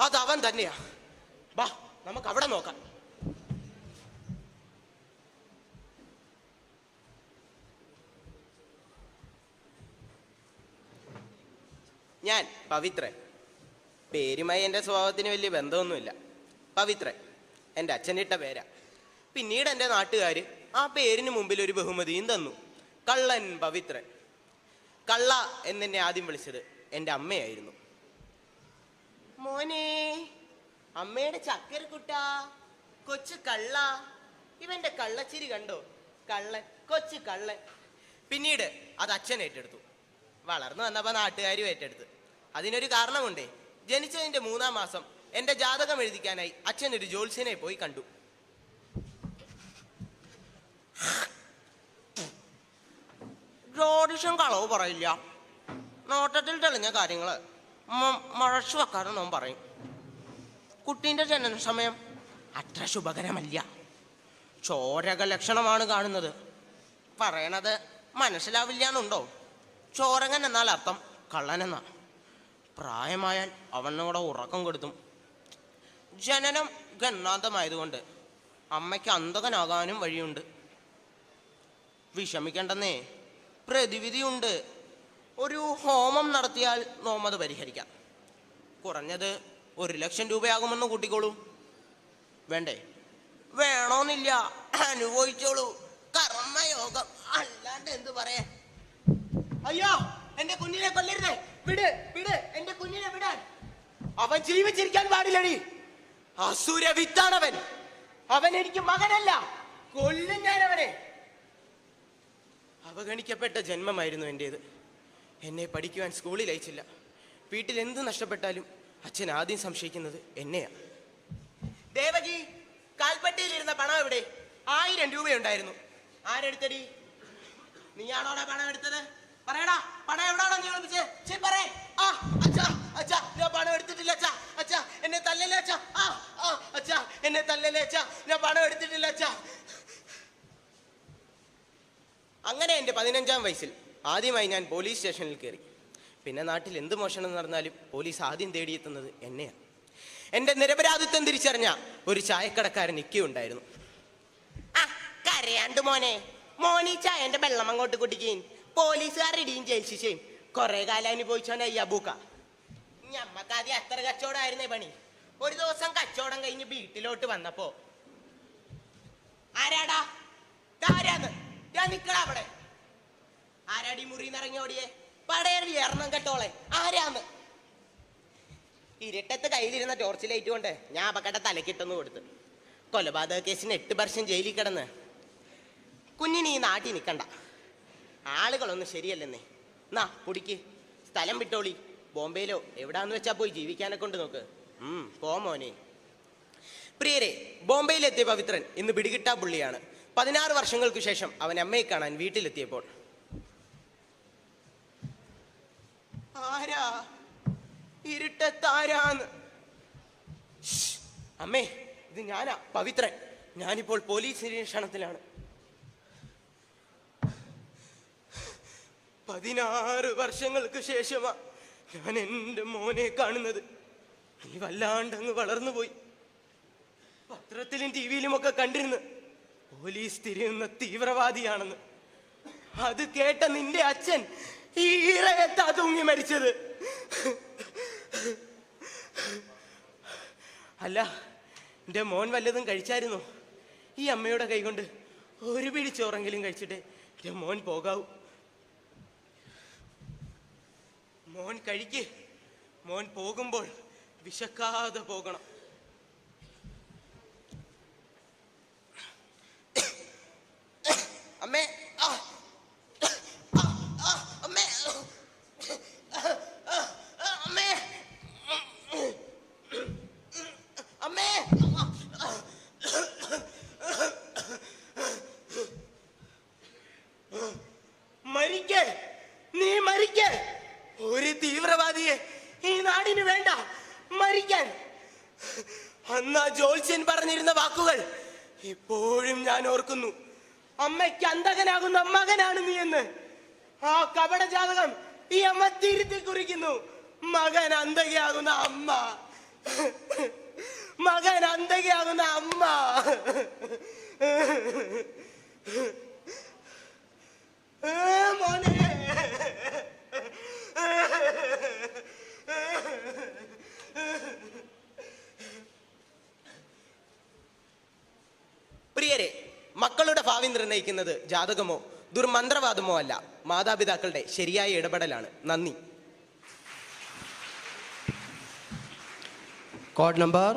അത് അവൻ തന്നെയാ. വാ നമുക്ക് അവിടെ നോക്കാം. ഞാൻ പവിത്രൻ. പേരുമായി എന്റെ സ്വഭാവത്തിന് വലിയ ബന്ധമൊന്നുമില്ല. പവിത്രൻ എന്റെ അച്ഛനിട്ട പേരാ. പിന്നീട് എന്റെ നാട്ടുകാർ ആ പേരിന് മുമ്പിൽ ഒരു ബഹുമതിയും തന്നു. കള്ളൻ പവിത്രൻ. കള്ള എന്നെന്നെ ആദ്യം വിളിച്ചത് എന്റെ അമ്മയായിരുന്നു. മോനെ അമ്മയുടെ ചക്കരക്കുട്ട കൊച്ചു കള്ള ഇവന്റെ കള്ളച്ചിരി കണ്ടോ? കള്ളൻ കൊച്ചു കള്ളൻ പിന്നീട് അത് അച്ഛൻ ഏറ്റെടുത്തു. വളർന്നു വന്നപ്പോ നാട്ടുകാരും ഏറ്റെടുത്ത്. അതിനൊരു കാരണമുണ്ടേ ജനിച്ചതിന്റെ മൂന്നാം മാസം എന്റെ ജാതകം എഴുതിക്കാനായി അച്ഛൻ ഒരു ജ്യോത്സ്യനെ പോയി കണ്ടു. ജ്യോതിഷം കളവ് പറയില്ല. നോട്ടത്തിൽ തെളിഞ്ഞ കാര്യങ്ങൾ. മ- വെക്കാറ് നോൻ പറയും. കുട്ടീന്റെ ജനന സമയം അത്ര ശുഭകരമല്ല. ചോരക ലക്ഷണമാണ് കാണുന്നത്. പറയണത് മനസ്സിലാവില്ല എന്നുണ്ടോ ചോരകൻ എന്നാൽ അർത്ഥം കള്ളനെന്നാ. പ്രായമായാൽ അവനോടെ ഉറക്കം കൊടുത്തും. ജനനം ഗണ്ണാന്തമായതുകൊണ്ട് അമ്മയ്ക്ക് അന്തകനാകാനും വഴിയുണ്ട്. വിഷമിക്കണ്ടെന്നേ. പ്രതിവിധിയുണ്ട്. ഒരു ഹോമം നടത്തിയാൽ നോമത് പരിഹരിക്കാം. കുറഞ്ഞത് ഒരു ലക്ഷം രൂപയാകുമെന്ന് കൂട്ടിക്കോളൂ. വേണ്ടേ? വേണോന്നില്ല. അനുഭവിച്ചോളൂ. കർമ്മയോഗം. അല്ലാണ്ട് എന്ത് പറയാ? അയ്യോ എന്റെ കുഞ്ഞിനെ കൊല്ലരുതേ. വിട് വിട്. എന്റെ കുഞ്ഞിനെ വിടാൻ. അവൻ ജീവിച്ചിരിക്കാൻ പാടില്ലടി. അസുര വിത്താണവൻ. അവൻ എനിക്ക് മകനല്ല. കൊല്ലും ഞാൻ അവനെ അവഗണിക്കപ്പെട്ട ജന്മമായിരുന്നു എന്റേത് എന്നെ പഠിക്കുവാൻ സ്കൂളിൽ അയച്ചില്ല. വീട്ടിൽ എന്ത് നഷ്ടപ്പെട്ടാലും അച്ഛൻ ആദ്യം സംശയിക്കുന്നത് എന്നെയാ. ദേവകി കാൽപ്പട്ടിയിലിരുന്ന പണം എവിടെ? ആയിരം രൂപയുണ്ടായിരുന്നു. ആരെടുത്തടി? നീയാണോടാ പണം എടുത്തത്? പറയടാ പണം എവിടാണോ നീ ഒളിപ്പിച്ചേ ശരി പറയേ. ആ അച്ഛാ അച്ഛാ ഞാൻ പണം എടുത്തിട്ടില്ല അച്ഛാ അച്ഛാ എന്നെ തല്ലല്ലേ അച്ഛാ? ആ ആ അച്ഛാ എന്നെ തല്ലല്ലേ അച്ഛാ ഞാൻ പണം എടുത്തിട്ടില്ല അച്ഛാ. അങ്ങനെ എന്റെ പതിനഞ്ചാം വയസ്സിൽ ആദ്യമായി ഞാൻ പോലീസ് സ്റ്റേഷനിൽ കയറി. പിന്നെ നാട്ടിൽ എന്ത് മോഷണം നടന്നാലും പോലീസ് ആദ്യം തേടിയെത്തുന്നത് എന്നെയാണ് എന്റെ നിരപരാധിത്വം തിരിച്ചറിഞ്ഞ ഒരു ചായക്കടക്കാരൻ ഇക്കയുണ്ടായിരുന്നു ആ കരയാണ്ട് മോനെ. മോനീ ചായന്റെ വെള്ളം അങ്ങോട്ട് കുടിക്കുകയും പോലീസുകാർ ഇടിയും ജയിൽ ശിക്ഷയും കുറെ കാലം അനുഭവിച്ചോനെ അയ്യാബൂക്ക ഞമ്മക്കാദ്യം അത്ര കച്ചവടമായിരുന്നേ പണി. ഒരു ദിവസം കച്ചവടം കഴിഞ്ഞ് വീട്ടിലോട്ട് വന്നപ്പോ ആരാടാ? ആരാന്ന് ഞാൻ നിക്കടാ അവിടെ. ആരാടി മുറിന്ന് ഇറങ്ങി ഓടിയേ പടയറി എറണം കെട്ടോളെ. ആരാന്ന്? ഇരട്ടത്ത് കയ്യിലിരുന്ന ടോർച്ച് ലൈറ്റ് കൊണ്ട് ഞാൻ അപകട തലക്കിട്ടെന്ന് കൊടുത്തു. കൊലപാതക കേസിന് എട്ട് വർഷം ജയിലിൽ കിടന്ന്. കുഞ്ഞിന് ഈ നാട്ടിൽ നിൽക്കണ്ട ആളുകളൊന്നും ശരിയല്ലെന്നേ. നാ കുടിക്ക്. സ്ഥലം വിട്ടോളി. ബോംബെയിലോ എവിടാന്ന് വെച്ചാൽ പോയി ജീവിക്കാനെ കൊണ്ട് നോക്ക്. പോ മോനെ. പ്രിയരെ ബോംബെയിലെത്തിയ പവിത്രൻ ഇന്ന് പിടികിട്ടാ പുള്ളിയാണ്. പതിനാറ് വർഷങ്ങൾക്ക് ശേഷം അവൻ അമ്മയെ കാണാൻ വീട്ടിലെത്തിയപ്പോൾ ആരാ? ഇരുട്ടത്താരാന്ന്. അമ്മേ ഇത് ഞാനാ പവിത്രൻ. ഞാനിപ്പോൾ പോലീസ് നിരീക്ഷണത്തിലാണ്. പതിനാറ് വർഷങ്ങൾക്ക് ശേഷമാ ഞാൻ എന്റെ മോനെ കാണുന്നത്. നീ വല്ലാണ്ടങ്ങ് വളർന്നു പോയി പത്രത്തിലും ടി വിയിലും ഒക്കെ കണ്ടിരുന്നു പോലീസ് തിരിയുന്ന തീവ്രവാദിയാണെന്ന്. അത് കേട്ട നിന്റെ അച്ഛൻ ഈ തൂങ്ങി മരിച്ചത്. അല്ല എന്റെ മോൻ വല്ലതും കഴിച്ചായിരുന്നു? ഈ അമ്മയുടെ കൈകൊണ്ട് ഒരു പിടി ചോറെങ്കിലും കഴിച്ചിട്ട് എന്റെ മോൻ പോകാവൂ. മോൻ കഴിക്ക്. മോൻ പോകുമ്പോൾ വിശക്കാതെ പോകണം അമ്മേ ആ ആ, ആ, അമ്മേ ആ, ആ, അമ്മേ അമ്മേ മരിക്കേ നീ മരിക്കേ ഒരു തീവ്രവാദിയെ നാടിന് വേണ്ട. മരിക്കാൻ. അന്ന് ആ ജോത്സ്യൻ പറഞ്ഞിരുന്ന വാക്കുകൾ ഇപ്പോഴും ഞാൻ ഓർക്കുന്നു. അമ്മയ്ക്ക് അന്തകനാകുന്ന മകനാണ് നീ എന്ന്. ആ കപട ജാതകം ഈ അമ്മ തിരുത്തി കുറിക്കുന്നു. മകൻ അന്തകയാകുന്ന അമ്മ. മകൻ അന്തകയാകുന്ന അമ്മ. മോനെ. നിർണയിക്കുന്നത് ജാതകമോ ദുർമന്ത്രവാദമോ അല്ല. മാതാപിതാക്കളുടെ ശരിയായ ഇടപെടലാണ്. നന്ദി. Code number